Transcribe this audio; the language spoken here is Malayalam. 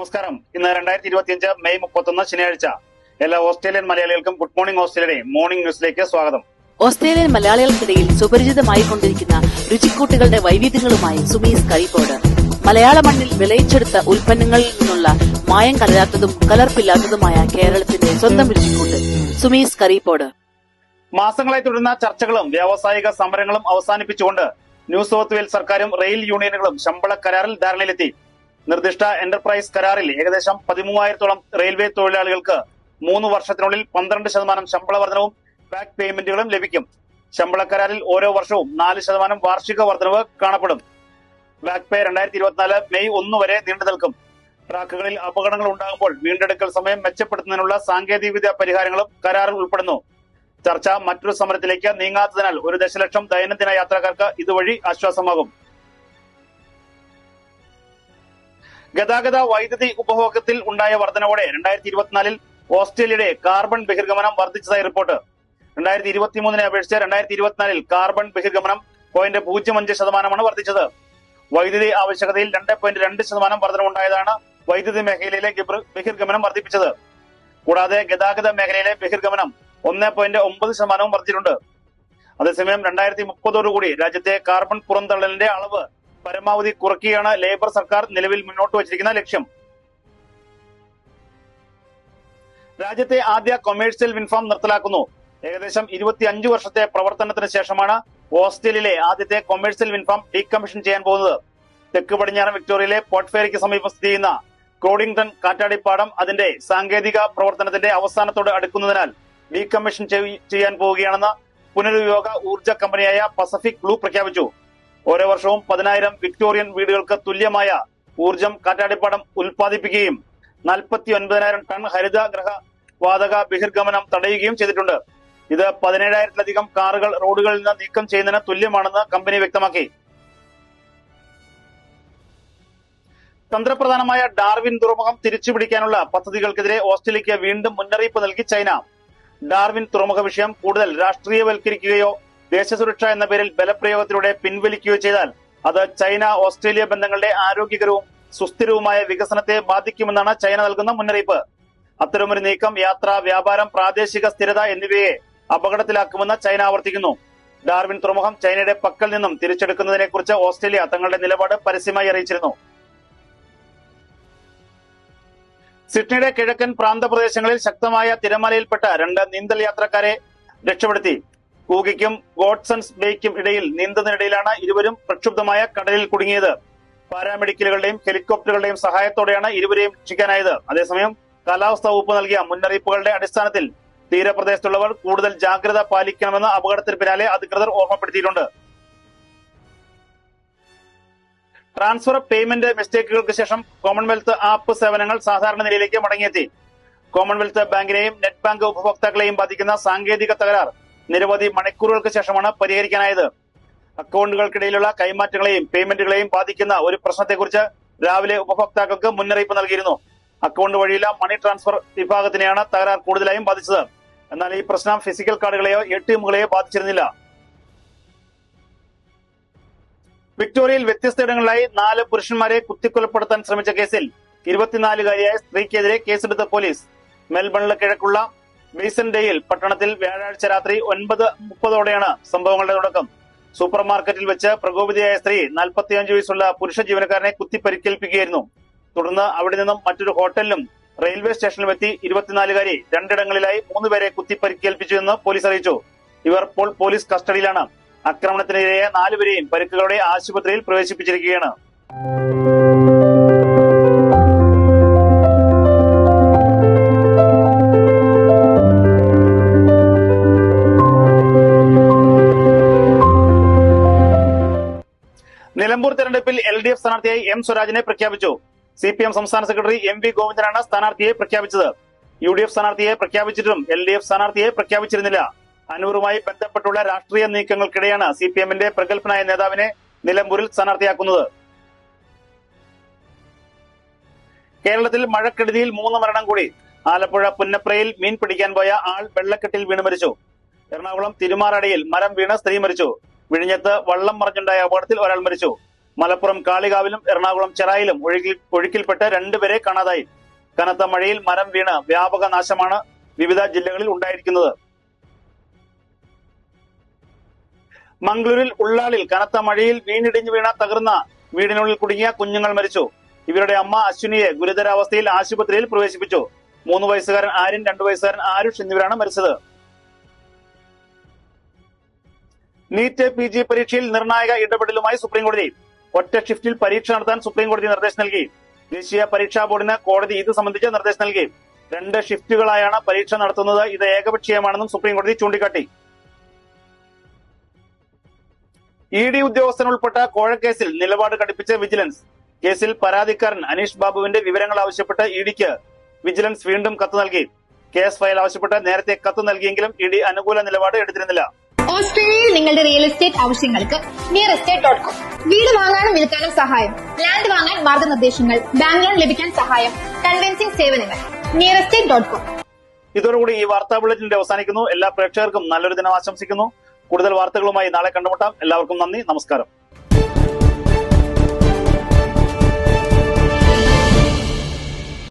നമസ്കാരം. ഇന്ന് രണ്ടായിരത്തി ഇരുപത്തി അഞ്ച് മെയ് മുപ്പത്തൊന്ന് ശനിയാഴ്ച. എല്ലാ ഓസ്ട്രേലിയൻ മലയാളികൾക്കും ഗുഡ് മോർണിംഗ് ഓസ്ട്രേലിയയുടെ മോർണിംഗ് ന്യൂസിലേക്ക് സ്വാഗതം. ഓസ്ട്രേലിയൻ മലയാളികൾക്കിടയിൽ സുപരിചിതമായി കൊണ്ടിരിക്കുന്ന രുചിക്കൂട്ടുകളുടെ വൈവിധ്യങ്ങളുമായി സുമീസ് കഴിപ്പോട് മലയാള മണ്ണിൽ വിളയിച്ചെടുത്ത ഉൽപ്പന്നങ്ങളിൽ നിന്നുള്ള മായം കലരാത്തതും കലർപ്പില്ലാത്തതുമായ കേരളത്തിന്റെ സ്വന്തം രുചിക്കൂട്ട് സുമീസ് കറിബോർഡ് മാസങ്ങളായി തുടരുന്ന ചർച്ചകളും വ്യാവസായിക സമരങ്ങളും അവസാനിപ്പിച്ചുകൊണ്ട് ന്യൂ സൗത്ത് വെയിൽസ് സർക്കാരും റെയിൽ യൂണിയനുകളും ശമ്പള കരാറിൽ ധാരണയിലെത്തി. നിർദ്ദിഷ്ട എന്റർപ്രൈസ് കരാറിൽ ഏകദേശം പതിമൂവായിരത്തോളം റെയിൽവേ തൊഴിലാളികൾക്ക് മൂന്ന് വർഷത്തിനുള്ളിൽ പന്ത്രണ്ട് ശതമാനം ശമ്പള വർധനവും ബാക്ക് പേയ്മെന്റുകളും ലഭിക്കും. ശമ്പള കരാറിൽ ഓരോ വർഷവും നാല് ശതമാനം വാർഷിക വർധനവ് കാണപ്പെടും. ബാക്ക് പേ രണ്ടായിരത്തി ഇരുപത്തിനാല് മെയ് ഒന്ന് വരെ നീണ്ടു നിൽക്കും. ട്രാക്കുകളിൽ അപകടങ്ങൾ ഉണ്ടാകുമ്പോൾ വീണ്ടെടുക്കൽ സമയം മെച്ചപ്പെടുത്തുന്നതിനുള്ള സാങ്കേതികവിദ്യ പരിഹാരങ്ങളും കരാറിൽ ഉൾപ്പെടുന്നു. ചർച്ച മറ്റൊരു സമരത്തിലേക്ക് നീങ്ങാത്തതിനാൽ ഒരു ദശലക്ഷം ദൈനംദിന യാത്രക്കാർക്ക് ഇതുവഴി ആശ്വാസമാകും. ഗതാഗത വൈദ്യുതി ഉപഭോഗത്തിൽ ഉണ്ടായ വർധനവോടെ രണ്ടായിരത്തി ഇരുപത്തിനാലിൽ ഓസ്ട്രേലിയയുടെ കാർബൺ ബഹിർഗമനം വർദ്ധിച്ചതായി റിപ്പോർട്ട്. രണ്ടായിരത്തി ഇരുപത്തിമൂന്നിനെ അപേക്ഷിച്ച് രണ്ടായിരത്തി ഇരുപത്തിനാലിൽ കാർബൺ ബഹിർഗമനം പോയിന്റ് പൂജ്യം അഞ്ച് ശതമാനമാണ് വർദ്ധിച്ചത്. വൈദ്യുതി ആവശ്യകതയിൽ രണ്ട് പോയിന്റ് രണ്ട് ശതമാനം വർധനമുണ്ടായതാണ് വൈദ്യുതി മേഖലയിലെ ബഹിർഗമനം വർദ്ധിപ്പിച്ചത്. കൂടാതെ ഗതാഗത മേഖലയിലെ ബഹിർഗമനം ഒന്ന് പോയിന്റ് ഒമ്പത് ശതമാനവും വർദ്ധിച്ചിട്ടുണ്ട്. അതേസമയം രണ്ടായിരത്തി മുപ്പതോടുകൂടി രാജ്യത്തെ കാർബൺ പുറന്തള്ളലിന്റെ അളവ് പരമാവധി കുറയ്ക്കുകയാണ് ലേബർ സർക്കാർ നിലവിൽ മുന്നോട്ട് വച്ചിരിക്കുന്ന ലക്ഷ്യം. രാജ്യത്തെ ആദ്യ കൊമേഴ്സ്യൽ വിൻഫാം നിർത്തലാക്കുന്നു. ഏകദേശം ഇരുപത്തി അഞ്ചു വർഷത്തെ പ്രവർത്തനത്തിന് ശേഷമാണ് ഓസ്ട്രേലിയയിലെ ആദ്യത്തെ കൊമേഴ്സ്യൽ വിൻഫാം ഡീകമ്മീഷൻ ചെയ്യാൻ പോകുന്നത്. തെക്ക് പടിഞ്ഞാറൻ വിക്ടോറിയയിലെ പോർട്ട്ഫേരിക്ക് സമീപം സ്ഥിതി ചെയ്യുന്ന ക്രോഡിംഗ്ടൺ കാറ്റാടിപ്പാടം അതിന്റെ സാങ്കേതിക പ്രവർത്തനത്തിന്റെ അവസാനത്തോട് അടുക്കുന്നതിനാൽ ഡീകമ്മീഷൻ ചെയ്- ചെയ്യാൻ പോവുകയാണെന്ന് പുനരുപയോഗ ഊർജ കമ്പനിയായ പസഫിക് ബ്ലൂ പ്രഖ്യാപിച്ചു. ഓരോ വർഷവും പതിനായിരം വിക്ടോറിയൻ വീടുകൾക്ക് തുല്യമായ ഊർജം കാറ്റാടിപ്പാടം ഉൽപ്പാദിപ്പിക്കുകയും നാൽപ്പത്തി ഒൻപതിനായിരം ടൺ ഹരിതഗ്രഹ വാതക ബഹിർഗമനം തടയുകയും ചെയ്തിട്ടുണ്ട്. ഇത് പതിനേഴായിരത്തിലധികം കാറുകൾ റോഡുകളിൽ നിന്ന് നീക്കം ചെയ്യുന്നതിന് തുല്യമാണെന്ന് കമ്പനി വ്യക്തമാക്കി. തന്ത്രപ്രധാനമായ ഡാർവിൻ തുറമുഖം തിരിച്ചുപിടിക്കാനുള്ള പദ്ധതികൾക്കെതിരെ ഓസ്ട്രേലിയക്ക് വീണ്ടും മുന്നറിയിപ്പ് നൽകി ചൈന. ഡാർവിൻ തുറമുഖ വിഷയം കൂടുതൽ രാഷ്ട്രീയവൽക്കരിക്കുകയോ ദേശസുരക്ഷ എന്ന പേരിൽ ബലപ്രയോഗത്തിലൂടെ പിൻവലിക്കുകയോ ചെയ്താൽ അത് ചൈന ഓസ്ട്രേലിയ ബന്ധങ്ങളുടെ ആരോഗ്യകരവും സുസ്ഥിരവുമായ വികസനത്തെ ബാധിക്കുമെന്നാണ് ചൈന നൽകുന്ന മുന്നറിയിപ്പ്. അത്തരമൊരു നീക്കം യാത്ര വ്യാപാരം പ്രാദേശിക സ്ഥിരത എന്നിവയെ അപകടത്തിലാക്കുമെന്ന് ചൈന ആവർത്തിക്കുന്നു. ഡാർവിൻ തുറമുഖം ചൈനയുടെ പക്കൽ നിന്നും തിരിച്ചെടുക്കുന്നതിനെ കുറിച്ച് ഓസ്ട്രേലിയ തങ്ങളുടെ നിലപാട് പരസ്യമായി അറിയിച്ചിരുന്നു. സിഡ്നിയുടെ കിഴക്കൻ പ്രാന്തപ്രദേശങ്ങളിൽ ശക്തമായ തിരമാലയിൽപ്പെട്ട രണ്ട് നീന്തൽ യാത്രക്കാരെ രക്ഷപ്പെടുത്തി. കൂകിക്കും ഗോഡ്സൺസ് ബേക്കും ഇടയിൽ നീന്തുന്നതിനിടയിലാണ് ഇരുവരും പ്രക്ഷുബ്ധമായ കടലിൽ കുടുങ്ങിയത്. പാരാമെഡിക്കലുകളുടെയും ഹെലികോപ്റ്ററുകളുടെയും സഹായത്തോടെയാണ് ഇരുവരെയും രക്ഷിക്കാനായത്. അതേസമയം കാലാവസ്ഥാ വകുപ്പ് നൽകിയ മുന്നറിയിപ്പുകളുടെ അടിസ്ഥാനത്തിൽ തീരപ്രദേശത്തുള്ളവർ കൂടുതൽ ജാഗ്രത പാലിക്കണമെന്ന് അപകടത്തിന് പിന്നാലെ അധികൃതർ ഓർമ്മപ്പെടുത്തിയിട്ടുണ്ട്. ട്രാൻസ്ഫർ പേയ്മെന്റ് മിസ്റ്റേക്കുകൾക്ക് ശേഷം കോമൺവെൽത്ത് ആപ്പ് സേവനങ്ങൾ സാധാരണ നിലയിലേക്ക് മടങ്ങിയെത്തി. കോമൺവെൽത്ത് ബാങ്കിനെയും നെറ്റ് ബാങ്ക് ഉപഭോക്താക്കളെയും ബാധിക്കുന്ന സാങ്കേതിക തകരാർ. നിരവധി മണിക്കൂറുകൾക്ക് ശേഷമാണ് പരിഹരിക്കാനായത്. അക്കൗണ്ടുകൾക്കിടയിലുള്ള കൈമാറ്റങ്ങളെയും പേയ്മെന്റുകളെയും ബാധിക്കുന്ന ഒരു പ്രശ്നത്തെക്കുറിച്ച് രാവിലെ ഉപഭോക്താക്കൾക്ക് മുന്നറിയിപ്പ് നൽകിയിരുന്നു. അക്കൗണ്ട് വഴിയുള്ള മണി ട്രാൻസ്ഫർ വിഭാഗത്തിനെയാണ് തകരാർ കൂടുതലായും ബാധിച്ചത്. എന്നാൽ ഈ പ്രശ്നം ഫിസിക്കൽ കാർഡുകളെയോ എ ടി എമ്മുകളെയോ ബാധിച്ചിരുന്നില്ല. വിക്ടോറിയയിൽ വ്യത്യസ്ത ഇടങ്ങളിലായി നാല് പുരുഷന്മാരെ കുത്തിക്കൊലപ്പെടുത്താൻ ശ്രമിച്ച കേസിൽ ഇരുപത്തിനാലുകാരിയായ സ്ത്രീക്കെതിരെ കേസെടുത്ത പോലീസ്. മെൽബണിലെ കിഴക്കുള്ള ബേസൻഡേയിൽ പട്ടണത്തിൽ വ്യാഴാഴ്ച രാത്രി ഒൻപത് മുപ്പതോടെയാണ് സംഭവങ്ങളുടെ തുടക്കം. സൂപ്പർ മാർക്കറ്റിൽ വെച്ച് പ്രകോപിതയായ സ്ത്രീ നാൽപ്പത്തിയഞ്ച് വയസ്സുള്ള പുരുഷ ജീവനക്കാരനെ കുത്തി പരിക്കേൽപ്പിക്കുകയായിരുന്നു തുടർന്ന് അവിടെ നിന്നും മറ്റൊരു ഹോട്ടലിലും റെയിൽവേ സ്റ്റേഷനിലും എത്തി ഇരുപത്തിനാലുകാരി രണ്ടിടങ്ങളിലായി മൂന്നുപേരെ കുത്തി പരിക്കേൽപ്പിച്ചു എന്ന് പോലീസ് അറിയിച്ചു. ഇവർ ഇപ്പോൾ പോലീസ് കസ്റ്റഡിയിലാണ്. ആക്രമണത്തിനിരയായ നാലുപേരെയും പരിക്കുകളോടെ ആശുപത്രിയിൽ പ്രവേശിപ്പിച്ചിരിക്കുകയാണ്. എൽ ഡി എഫ് സ്ഥാനാർത്ഥിയായി എം സ്വരാജിനെ പ്രഖ്യാപിച്ചു. സി പി എം സംസ്ഥാന സെക്രട്ടറി എം വി ഗോവിന്ദനാണ് സ്ഥാനാർത്ഥിയെ പ്രഖ്യാപിച്ചത്. യു ഡി എഫ് സ്ഥാനാർത്ഥിയെ പ്രഖ്യാപിച്ചിട്ടും എൽ ഡി എഫ് സ്ഥാനാർത്ഥിയെ പ്രഖ്യാപിച്ചിരുന്നില്ല. അനൂറുമായി ബന്ധപ്പെട്ടുള്ള രാഷ്ട്രീയ നീക്കങ്ങൾക്കിടെയാണ് സി പി എമ്മിന്റെ പ്രഗത്ഭനായ നേതാവിനെ നിലമ്പൂരിൽ സ്ഥാനാർത്ഥിയാക്കുന്നത്. കേരളത്തിൽ മഴക്കെടുതിയിൽ മൂന്ന് മരണം കൂടി. ആലപ്പുഴ പുന്നപ്രയിൽ മീൻ പിടിക്കാൻ പോയ ആൾ വെള്ളക്കെട്ടിൽ വീണ് മരിച്ചു. എറണാകുളം തിരുമാറടിയിൽ മരം വീണ് സ്ത്രീ മരിച്ചു. വിഴിഞ്ഞത്ത് വള്ളം മറിഞ്ഞുണ്ടായ അപകടത്തിൽ ഒരാൾ മരിച്ചു. മലപ്പുറം കാളികാവിലും എറണാകുളം ചെറായിലും ഒഴുകിൽ ഒഴുക്കിൽപ്പെട്ട് രണ്ടുപേരെ കാണാതായി. കനത്ത മഴയിൽ മരം വീണ് വ്യാപക നാശമാണ് വിവിധ ജില്ലകളിൽ ഉണ്ടായിരിക്കുന്നത്. മംഗളൂരിൽ ഉള്ളാളിൽ കനത്ത മഴയിൽ വീണിടിഞ്ഞു വീണ തകർന്ന വീടിനുള്ളിൽ കുടുങ്ങിയ കുഞ്ഞുങ്ങൾ മരിച്ചു. ഇവരുടെ അമ്മ അശ്വിനിയെ ഗുരുതരാവസ്ഥയിൽ ആശുപത്രിയിൽ പ്രവേശിപ്പിച്ചു. മൂന്ന് വയസ്സുകാരൻ ആര്യൻ രണ്ടു വയസ്സുകാരൻ ആരുഷ് എന്നിവരാണ് മരിച്ചത്. നീറ്റ് പി ജി പരീക്ഷയിൽ നിർണായക ഇടപെടലുമായി സുപ്രീംകോടതി ഒറ്റ ഷിഫ്റ്റിൽ പരീക്ഷ നടത്താൻ സുപ്രീം കോടതി നിർദ്ദേശം നൽകി. ദേശീയ പരീക്ഷാ ബോർഡിന് കോടതി ഇത് സംബന്ധിച്ച് നിർദ്ദേശം നൽകി. രണ്ട് ഷിഫ്റ്റുകളായാണ് പരീക്ഷ നടത്തുന്നത്. ഇത് ഏകപക്ഷീയമാണെന്നും സുപ്രീം കോടതി ചൂണ്ടിക്കാട്ടി. ഇ ഡി ഉദ്യോഗസ്ഥൻ ഉൾപ്പെട്ട കോഴക്കേസിൽ നിലപാട് കടുപ്പിച്ച വിജിലൻസ്. കേസിൽ പരാതിക്കാരൻ അനീഷ് ബാബുവിന്റെ വിവരങ്ങൾ ആവശ്യപ്പെട്ട് ഇ ഡിക്ക് വിജിലൻസ് വീണ്ടും കത്ത് നൽകി. കേസ് ഫയൽ ആവശ്യപ്പെട്ട് നേരത്തെ കത്ത് നൽകിയെങ്കിലും ഇ ഡി അനുകൂല നിലപാട് എടുത്തിരുന്നില്ല. ഓസ്ട്രേലിയയിൽ നിങ്ങളുടെ റിയൽ എസ്റ്റേറ്റ് ആവശ്യങ്ങൾക്ക് നിയർ എസ്റ്റേറ്റ് ഡോട്ട് കോം വീട് വാങ്ങാനും വിൽക്കാനും സഹായം. ലാൻഡ് വാങ്ങാൻ മാർഗനിർദ്ദേശങ്ങൾ ബാങ്ക് ലോൺ ലഭിക്കാൻ സഹായം കൺവെൻസിംഗ് സേവനങ്ങൾ. നിയർ എസ്റ്റേറ്റ് ഡോട്ട് കോം ഇതോടുകൂടി ഈ വാർത്താ ബുള്ളറ്റിന്റെ അവസാനിക്കുന്നു. എല്ലാ പ്രേക്ഷകർക്കും നല്ലൊരു ദിനം ആശംസിക്കുന്നു. കൂടുതൽ വാർത്തകളുമായി നാളെ കണ്ടുമുട്ടാം. എല്ലാവർക്കും നന്ദി. നമസ്കാരം.